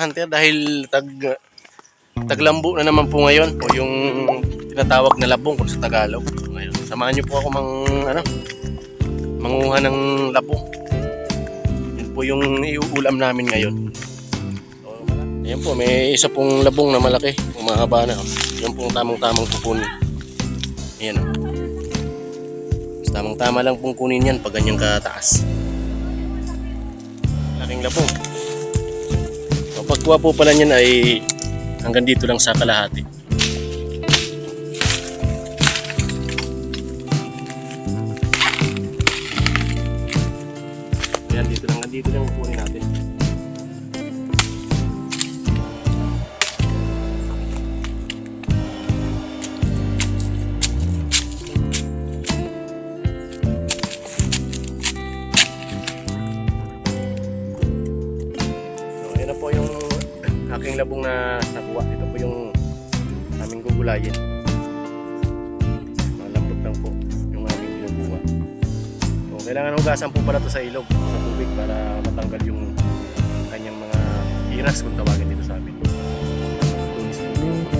hunter dahil tag taglambo na naman po ngayon o yung tinatawag na labong kung sa Tagalog. Ngayon, samahan niyo po ako mang ano manguha ng labong. Yun po yung iuulam namin ngayon. So, ayan po, may isa pong labong na malaki, umahaba na. oh. Yan pong tamang-tamang kukunin. Ayan o. Tamang-tama lang pong kunin yan pag ganyang kataas. Laking labong. Pagkuha po pala niyan ay hanggang dito lang sa kalahati. Ayan, dito lang, dito lang kukunin labong na nakuha. Ito po yung aming gugulayin. Malambot lang po yung aming ginukuha. So, kailangan hugasan po pala to sa ilog, sa tubig para matanggal yung kanyang mga iras kung tawagin dito sa amin. Tunis po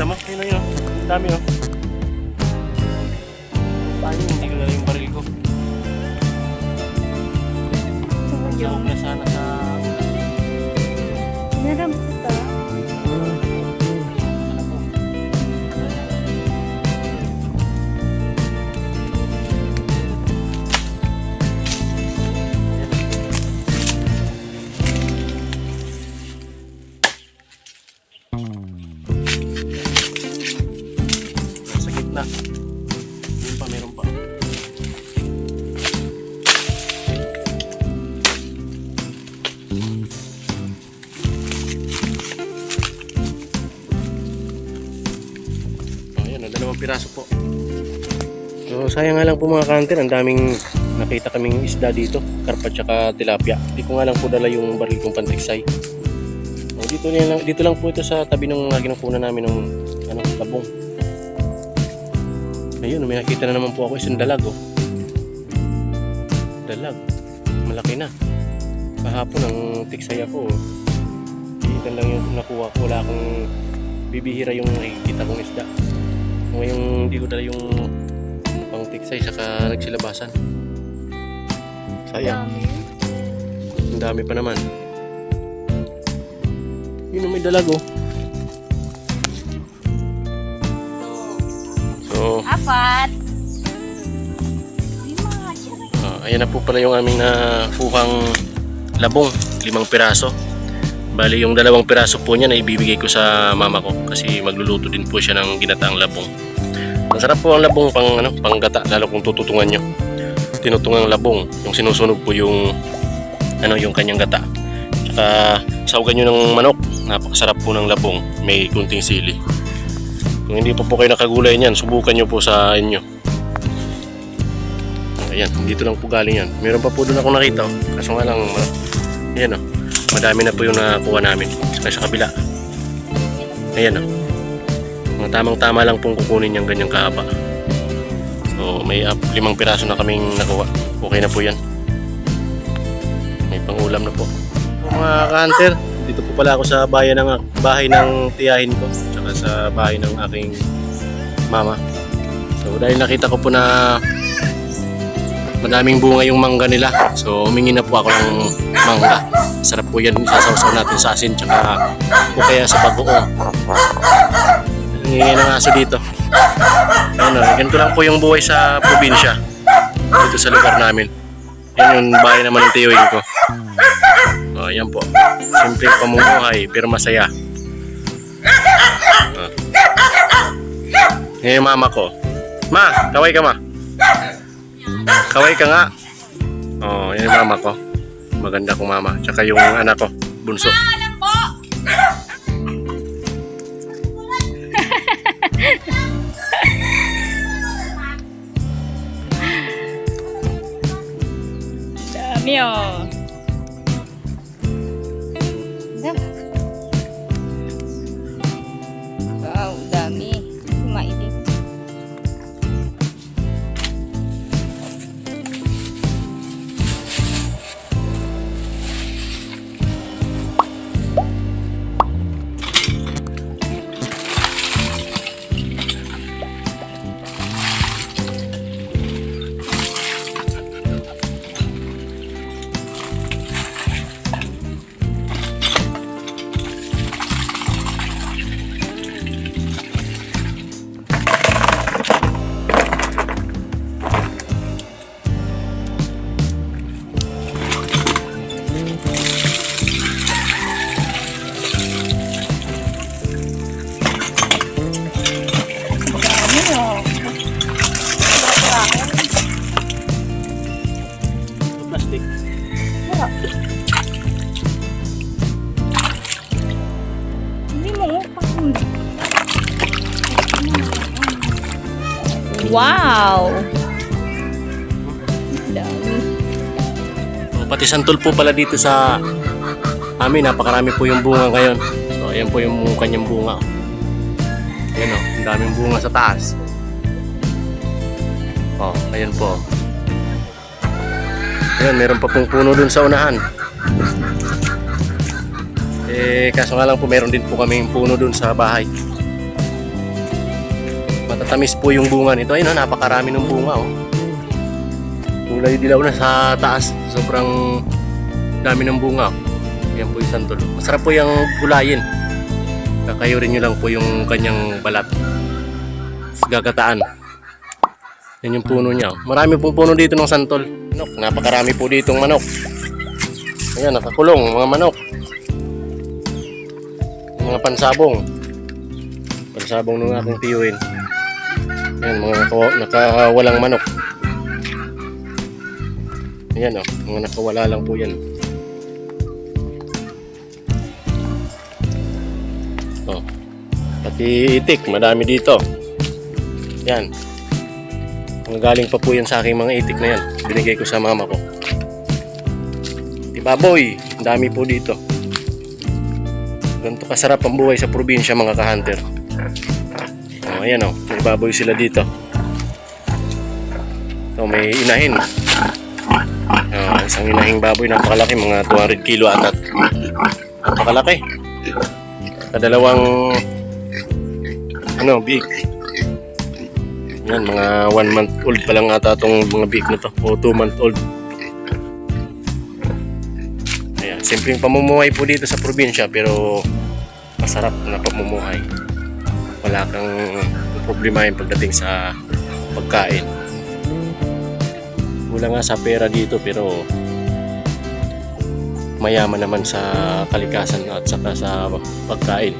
Kita mo? Yun o yun. Ang dami o. Paano hindi ko na yung baril ko? Sawag na sana sa... Meron sayang nga lang po mga kanter, ang daming nakita kaming isda dito, karpa tsaka tilapia. Hindi ko nga lang po dala yung baril kong pantiksay. Oh, dito, lang, dito lang po ito sa tabi ng ginukunan namin ng ano, labong. Ayun, may nakita na naman po ako isang dalag oh. Dalag. Malaki na. Kahapon ang tiksay ako. Oh. Iitan lang yung nakuha ko. Wala akong bibihira yung nakikita kong isda. Ngayong hindi ko dala yung pang tiksay saka nagsilabasan. Sayang. Ang dami pa naman. Yun oh, may dalag oh. So, Apat. Ah, ayan na po pala yung aming nakuhang labong, limang piraso. Bali yung dalawang piraso po niya na ibibigay ko sa mama ko kasi magluluto din po siya ng ginataang labong. Masarap po ang labong pang ano, panggata lalo kung tututungan nyo. Tinutungang labong, yung sinusunog po yung ano yung kanyang gata. Tsaka saugan nyo ng manok, napakasarap po ng labong, may kunting sili. Kung hindi pa po kayo nakagulay niyan, subukan nyo po sa inyo. Ayan, dito lang po galing yan. Meron pa po doon ako nakita. oh. Kaso nga lang, ayan o. Madami na po yung nakuha namin. Saka sa kabila. Ayan o. Mga tamang-tama lang pong kukunin yung ganyang kahaba. So, may up, limang piraso na kaming nakuha. Okay na po yan. May pangulam na po. Mga kanter, dito po pala ako sa bayan ng bahay ng tiyahin ko. Tsaka sa bahay ng aking mama. So, dahil nakita ko po na madaming bunga yung mangga nila. So, humingi na po ako ng mangga. Sarap po yan. Sasawsaw natin sa asin tsaka o kaya sa bagoong. Hingi ng aso dito. Ano, ganito lang po yung buhay sa probinsya. Dito sa lugar namin. Yan yung bahay naman ng tiyuhin ko. O, yan po. Simpleng pamumuhay, pero masaya. Ah. Yan yung mama ko. Ma, kaway ka ma. Kaway ka nga. Oh, yan yung mama ko. Maganda kong mama. Tsaka yung anak ko, bunso. Wow! Dami. So, pati santol po pala dito sa amin. Napakarami po yung bunga ngayon. So, ayan po yung kanyang bunga. Ayan o, ang daming bunga sa taas. Oh, ayan po. Ayan, meron pa pong puno dun sa unahan. Eh, kaso nga lang po, meron din po kaming puno dun sa bahay. Matatamis po yung bunga nito. Ayun, oh, napakarami ng bunga, oh. Kulay dilaw na sa taas. Sobrang dami ng bunga. Yan po yung santol. Masarap po yung gulayin. Kakayurin nyo lang po yung kanyang balat. Gagataan. Yan yung puno niya. Marami pong puno dito ng santol. Manok. Napakarami po ditong manok. Ayan, nakakulong. Mga manok. Mga pansabong. Pansabong ng aking tiyuhin. Ayan, mga nakawa- nakawalang manok. Ayan o, mga nakawala lang po yan. Oh. Pati itik, madami dito. Yan. Mga galing pa po yan sa aking mga itik na yan. Binigay ko sa mama ko. Tibaboy, ang dami po dito. Ganito kasarap ang buhay sa probinsya mga ka-hunter. Oh, ayan o, may baboy sila dito. So, may inahin. Ah, isang inahing baboy, napakalaki, mga 200 kilo atat. Napakalaki. Kadalawang ano, big. Yan, mga 1 month old pa lang ata itong mga big na to. O 2 month old. Ayan, simpleng pamumuhay po dito sa probinsya pero masarap na pamumuhay. Wala kang problemahin pagdating sa pagkain. Wala nga sa pera dito pero mayaman naman sa kalikasan at saka sa pagkain.